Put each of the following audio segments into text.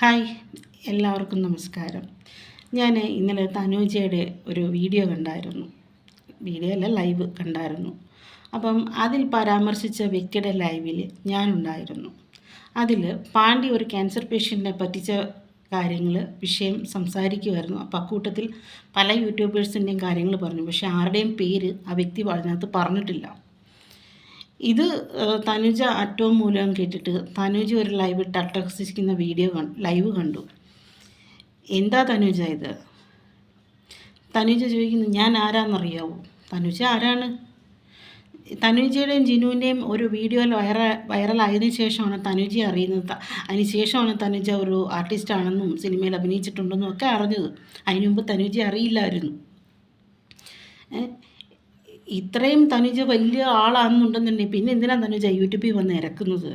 Hi എല്ലാവർക്കും നമസ്കാരം. ഞാൻ ഇന്നലെ തനൂജയുടെ ഒരു വീഡിയോ കണ്ടായിരുന്നു. വീഡിയോ അല്ല ലൈവ് കണ്ടായിരുന്നു. അപ്പം അതിൽ പരാമർശിച്ച വ്യക്തിയുടെ ലൈവിൽ ഞാനുണ്ടായിരുന്നു അതിൽ പാണ്ഡി ഒരു ക്യാൻസർ പേഷ്യന്റിനെ പറ്റിച്ച കാര്യങ്ങൾ വിഷയം സംസാരിക്കുമായിരുന്നു അപ്പം അക്കൂട്ടത്തിൽ പല യൂട്യൂബേഴ്സിന്റെയും കാര്യങ്ങൾ പറഞ്ഞു. പക്ഷേ ആരുടെയും പേര് ആ വ്യക്തി അതിനകത്ത് പറഞ്ഞിട്ടില്ല. ഇത് തനുജ അറ്റവും മൂലം കേട്ടിട്ട് തനുജ ഒരു ലൈവ് ഇട്ട് വീഡിയോ ലൈവ് കണ്ടു. എന്താ തനുജ ഇത്? തനുജ ചോദിക്കുന്നു ഞാൻ ആരാന്നറിയാവോ? തനുജ ആരാണ്? തനുജയുടെയും ജിനുവിന്റെയും ഒരു വീഡിയോയിൽ വൈറ വൈറലായതിനു ശേഷമാണ് തനുജ അറിയുന്നത്. അതിന് ശേഷമാണ് തനുജ ഒരു ആർട്ടിസ്റ്റാണെന്നും സിനിമയിൽ അഭിനയിച്ചിട്ടുണ്ടെന്നും ഒക്കെ അറിഞ്ഞത്. അതിനു മുമ്പ് തനുജ അറിയില്ലായിരുന്നു? ഇത്രയും തനുജ വലിയ ആളാണെന്നുണ്ടെന്നുണ്ടെങ്കിൽ പിന്നെ എന്തിനാണ് തനുജ യൂട്യൂബിൽ വന്ന് ഇറക്കുന്നത്?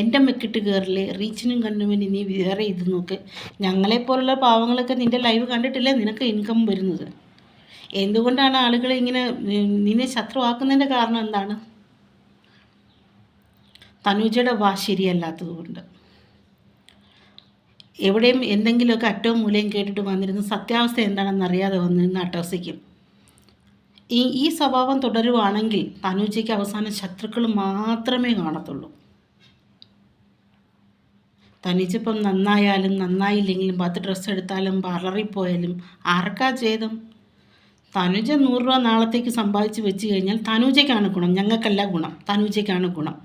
എന്റെ മെക്കിട്ട് കയറില്ലേ റീച്ചിനും കണ്ടുവിന് നീ വേറെ ഇത് നോക്ക്. ഞങ്ങളെപ്പോലുള്ള പാവങ്ങളൊക്കെ നിന്റെ ലൈവ് കണ്ടിട്ടില്ലേ? നിനക്ക് ഇൻകം വരുന്നത്. എന്തുകൊണ്ടാണ് ആളുകൾ ഇങ്ങനെ നിന്നെ ശത്രുവാക്കുന്നതിന്റെ കാരണം എന്താണ്? തനുജയുടെ വാ ശരിയല്ലാത്തത് കൊണ്ട്. എവിടെയും എന്തെങ്കിലുമൊക്കെ അറ്റവും മൂലയും കേട്ടിട്ട് വന്നിരുന്ന് സത്യാവസ്ഥ എന്താണെന്ന് അറിയാതെ വന്നിരുന്ന് അട്ടഹസിക്കും ഈ ഈ സ്വഭാവം തുടരുവാണെങ്കിൽ തനുജയ്ക്ക് അവസാനം ശത്രുക്കൾ മാത്രമേ കാണത്തുള്ളൂ. തനിച്ചിപ്പം നന്നായാലും നന്നായില്ലെങ്കിലും പത്ത് ഡ്രസ്സ് എടുത്താലും പാർലറിൽ പോയാലും ആർക്കാ ചെയ്തും തനുജ നൂറ് രൂപ നാളത്തേക്ക് സമ്പാദിച്ച് വെച്ച് കഴിഞ്ഞാൽ തനുജയ്ക്കാണ് ഗുണം. ഞങ്ങൾക്കല്ല ഗുണം. തനുജയ്ക്കാണ് ഗുണം.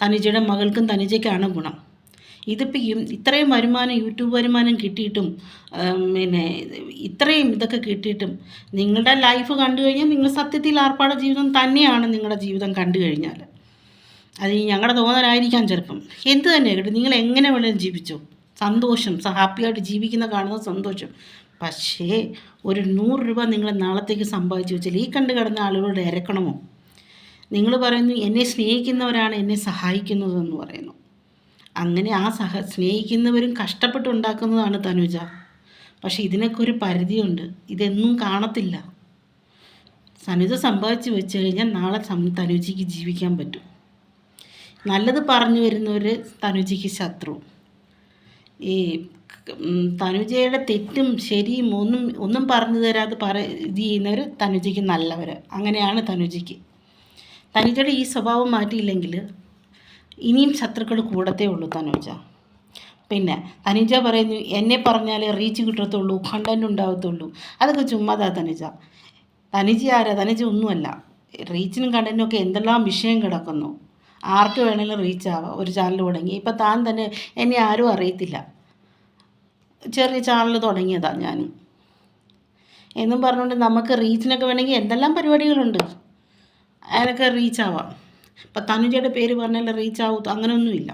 തനുജയുടെ മകൾക്കും തനുജയ്ക്കാണ് ഗുണം. ഇതിപ്പോൾ ഇത്രയും വരുമാനം യൂട്യൂബ് വരുമാനം കിട്ടിയിട്ടും പിന്നെ ഇത്രയും ഇതൊക്കെ കിട്ടിയിട്ടും നിങ്ങളുടെ ലൈഫ് കണ്ടു കഴിഞ്ഞാൽ നിങ്ങൾ സത്യത്തിൽ ആർപ്പാട ജീവിതം തന്നെയാണ് നിങ്ങളുടെ ജീവിതം കണ്ടു കഴിഞ്ഞാൽ അത് ഞങ്ങളുടെ തോന്നലായിരിക്കാം ചിലപ്പം എന്ത് തന്നെ കേട്ടോ നിങ്ങൾ എങ്ങനെ വേണേലും ജീവിച്ചു. സന്തോഷം ഹാപ്പിയായിട്ട് ജീവിക്കുന്ന കാണുന്ന സന്തോഷം. പക്ഷേ ഒരു നൂറ് രൂപ നിങ്ങൾ നാളത്തേക്ക് സമ്പാദിച്ചു വെച്ചാൽ ഈ കണ്ടു കിടന്ന ആളുകളോട് ഇരക്കണമോ? നിങ്ങൾ പറയുന്നു എന്നെ സ്നേഹിക്കുന്നവരാണ് എന്നെ സഹായിക്കുന്നതെന്ന് പറയുന്നു. അങ്ങനെ ആ സഹ സ്നേഹിക്കുന്നവരും കഷ്ടപ്പെട്ടുണ്ടാക്കുന്നതാണ് തനുജ. പക്ഷേ ഇതിനൊക്കെ ഒരു പരിധിയുണ്ട്. ഇതെന്നും കാണത്തില്ല. തനുജ സമ്പാദിച്ച് വെച്ച് കഴിഞ്ഞാൽ നാളെ തനുജിക്ക് ജീവിക്കാൻ പറ്റും. നല്ലത് പറഞ്ഞു വരുന്നവർ തനുജയ്ക്ക് ശത്രു. ഈ തനുജയുടെ തെറ്റും ശരിയും ഒന്നും ഒന്നും പറഞ്ഞു തരാതെ പറ ഇത് ചെയ്യുന്നവർ തനുജയ്ക്ക് നല്ലവർ അങ്ങനെയാണ് തനുജയ്ക്ക്. തനുജയുടെ ഈ സ്വഭാവം മാറ്റിയില്ലെങ്കിൽ ഇനിയും ശത്രുക്കൾ കൂടത്തേ ഉള്ളൂ തനുജ. പിന്നെ തനുജ പറയുന്നു എന്നെ പറഞ്ഞാലേ റീച്ച് കിട്ടത്തുള്ളൂ കണ്ടന്റ് ഉണ്ടാകത്തുള്ളൂ. അതൊക്കെ ചുമ്മാതാ തനുജ. തനുജ ആരാ? തനുജ ഒന്നുമല്ല. റീച്ചിനും കണ്ടന്റും ഒക്കെ എന്തെല്ലാം വിഷയം കിടക്കുന്നു. ആർക്ക് വേണമെങ്കിലും റീച്ച് ആവാം ഒരു ചാനൽ തുടങ്ങി. ഇപ്പം താൻ തന്നെ എന്നെ ആരും അറിയത്തില്ല. ചെറിയ ചാനൽ തുടങ്ങിയതാണ് ഞാൻ. എന്നും പറഞ്ഞുകൊണ്ട് നമുക്ക് റീച്ചിനൊക്കെ വേണമെങ്കിൽ എന്തെല്ലാം പരിപാടികളുണ്ട്. അതിനൊക്കെ റീച്ച് ആവാം. ഇപ്പം തനുജയുടെ പേര് പറഞ്ഞാൽ റീച്ച് ആവും അങ്ങനെയൊന്നുമില്ല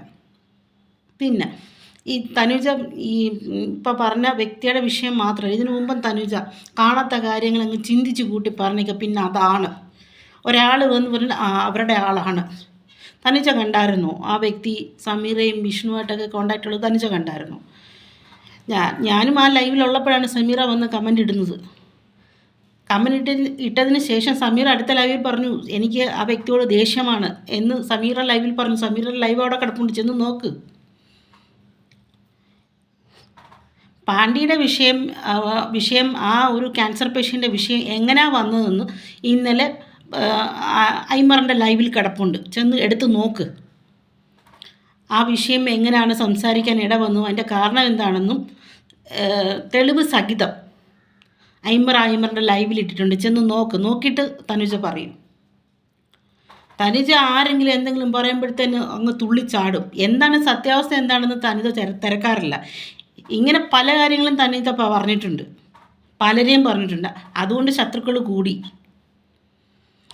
പിന്നെ ഈ തനുജ ഈ ഇപ്പം പറഞ്ഞ വ്യക്തിയുടെ വിഷയം മാത്രമല്ല ഇതിനു മുമ്പും തനുജ കാണാത്ത കാര്യങ്ങൾ അങ്ങ് ചിന്തിച്ച് കൂട്ടി പറഞ്ഞേക്കുക പിന്നെ അതാണ്. ഒരാൾ വന്ന് പറഞ്ഞാൽ അവരുടെ ആളാണ്. തനുജ കണ്ടായിരുന്നു ആ വ്യക്തി സമീറയും വിഷ്ണുവായിട്ടൊക്കെ കോണ്ടാക്റ്റ് ഉള്ളത് തനുജ കണ്ടായിരുന്നു. ഞാൻ ഞാനും ആ ലൈവിലുള്ളപ്പോഴാണ് സമീറ വന്ന് കമന്റ് ഇടുന്നത്. കമന്റ് ഇട്ട ഇട്ടതിന് ശേഷം സമീർ അടുത്ത ലൈവിൽ പറഞ്ഞു എനിക്ക് ആ വ്യക്തിയോട് ദേഷ്യമാണ് എന്ന് സമീറ ലൈവിൽ പറഞ്ഞു. സമീറ ലൈവ് അവിടെ കിടപ്പുണ്ട്. ചെന്ന് നോക്ക്. പാണ്ഡിയുടെ വിഷയം വിഷയം ആ ഒരു ക്യാൻസർ പേഷ്യന്റെ വിഷയം എങ്ങനെയാ വന്നതെന്ന് ഇന്നലെ ഐമറിന്റെ ലൈവിൽ കിടപ്പുണ്ട്. ചെന്ന് എടുത്ത് നോക്ക്. ആ വിഷയം എങ്ങനെയാണ് സംസാരിക്കാൻ ഇട വന്നു അതിന്റെ കാരണം എന്താണെന്നും തെളിവ് സഹിതം. ഐമർ ഐമറിന്റെ ലൈവിൽ ഇട്ടിട്ടുണ്ട്. ചെന്ന് നോക്ക്. നോക്കിയിട്ട് തനുജ പറയും. തനുജ ആരെങ്കിലും എന്തെങ്കിലും പറയുമ്പോഴത്തേന് അങ്ങ് തുള്ളിച്ചാടും. എന്താണ് സത്യാവസ്ഥ എന്താണെന്ന് തനുജ തിര- തിരക്കാറില്ല. ഇങ്ങനെ പല കാര്യങ്ങളും തനുജ പറഞ്ഞിട്ടുണ്ട്. പലരെയും പറഞ്ഞിട്ടുണ്ട്. അതുകൊണ്ട് ശത്രുക്കൾ കൂടി.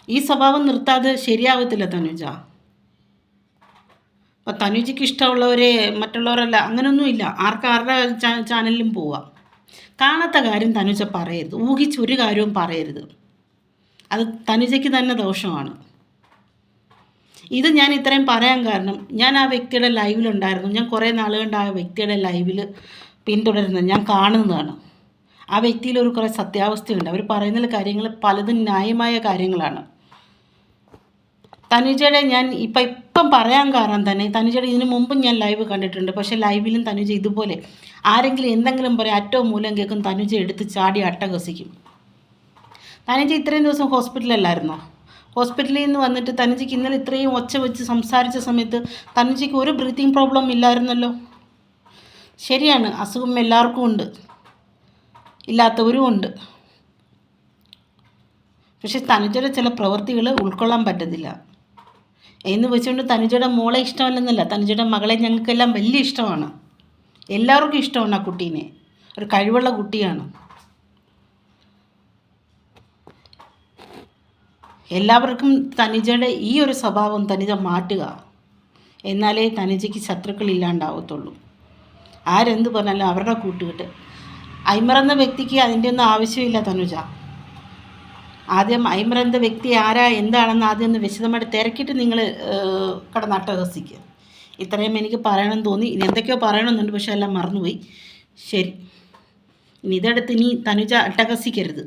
ഈ സ്വഭാവം നിർത്താതെ ശരിയാവത്തില്ല തനുജ. അപ്പം തനുജയ്ക്ക് ഇഷ്ടമുള്ളവരെ മറ്റുള്ളവരല്ല അങ്ങനെയൊന്നുമില്ല ആർക്കാരുടെ ചാനലിലും പോവാം. കാണാത്ത കാര്യം തനുജ പറയരുത്. ഊഹിച്ച് ഒരു കാര്യവും പറയരുത്. അത് തനുജയ്ക്ക് തന്നെ ദോഷമാണ്. ഇത് ഞാൻ ഇത്രയും പറയാൻ കാരണം ഞാൻ ആ വ്യക്തിയുടെ ലൈവിലുണ്ടായിരുന്നു ഞാൻ കുറേ നാൾ കൊണ്ട് ആ വ്യക്തിയുടെ ലൈവിൽ പിന്തുടരുന്നത് ഞാൻ കാണുന്നതാണ്. ആ വ്യക്തിയിൽ ഒരു കുറേ സത്യാവസ്ഥയുണ്ട്. അവർ പറയുന്ന കാര്യങ്ങൾ പലതും ന്യായമായ കാര്യങ്ങളാണ്. തനുജയുടെ ഞാൻ ഇപ്പം ഇപ്പം പറയാൻ കാരണം തന്നെ തനുജയുടെ ഇതിനു മുമ്പും ഞാൻ ലൈവ് കണ്ടിട്ടുണ്ട്. പക്ഷേ ലൈവിലും തനുജ ഇതുപോലെ ആരെങ്കിലും എന്തെങ്കിലും പറയും അറ്റവും മൂലം കേൾക്കും തനുജ എടുത്ത് ചാടി അട്ടഹസിക്കും. തനുജ ഇത്രയും ദിവസം ഹോസ്പിറ്റലല്ലായിരുന്നോ ഹോസ്പിറ്റലിൽ നിന്ന് വന്നിട്ട് തനുജയ്ക്ക് ഇന്നലെ ഇത്രയും ഒച്ച വെച്ച് സംസാരിച്ച സമയത്ത് തനുജയ്ക്ക് ഒരു ബ്രീത്തിങ് പ്രോബ്ലം ഇല്ലായിരുന്നല്ലോ? ശരിയാണ് അസുഖം എല്ലാവർക്കും ഉണ്ട്. ഇല്ലാത്തവരും ഉണ്ട്. പക്ഷെ തനുജയുടെ ചില പ്രവൃത്തികൾ ഉൾക്കൊള്ളാൻ പറ്റത്തില്ല. എന്ന് വെച്ചുകൊണ്ട് തനുജയുടെ മോളെ ഇഷ്ടമല്ലെന്നല്ല. തനുജയുടെ മകളെ ഞങ്ങൾക്കെല്ലാം വലിയ ഇഷ്ടമാണ്. എല്ലാവർക്കും ഇഷ്ടമാണ് ആ കുട്ടീനെ. ഒരു കഴിവുള്ള കുട്ടിയാണ്. എല്ലാവർക്കും തനുജയുടെ ഈ ഒരു സ്വഭാവം തനുജ മാറ്റുക. എന്നാലേ തനുജയ്ക്ക് ശത്രുക്കൾ ഇല്ലാണ്ടാവത്തുള്ളൂ. ആരെന്ത് പറഞ്ഞാലും അവരുടെ കൂട്ടുകെട്ട്. അയിമറന്ന വ്യക്തിക്ക് അതിന്റെ ഒന്നും ആവശ്യമില്ല തനുജ. ആദ്യം അയിമ്രന്ത വ്യക്തി ആരാ എന്താണെന്ന് ആദ്യം ഒന്ന് വിശദമായിട്ട് തിരക്കിയിട്ട് നിങ്ങൾ കടന്നാട്ടഹസിക്കുക ഇത്രയും എനിക്ക് പറയണമെന്ന് തോന്നി. ഇനി എന്തൊക്കെയോ പറയണമെന്നുണ്ട് പക്ഷെ എല്ലാം മറന്നുപോയി. ശരി. ഇനി ഇതെടുത്ത് ഇനി തനുജ അട്ടഹസിക്കരുത്.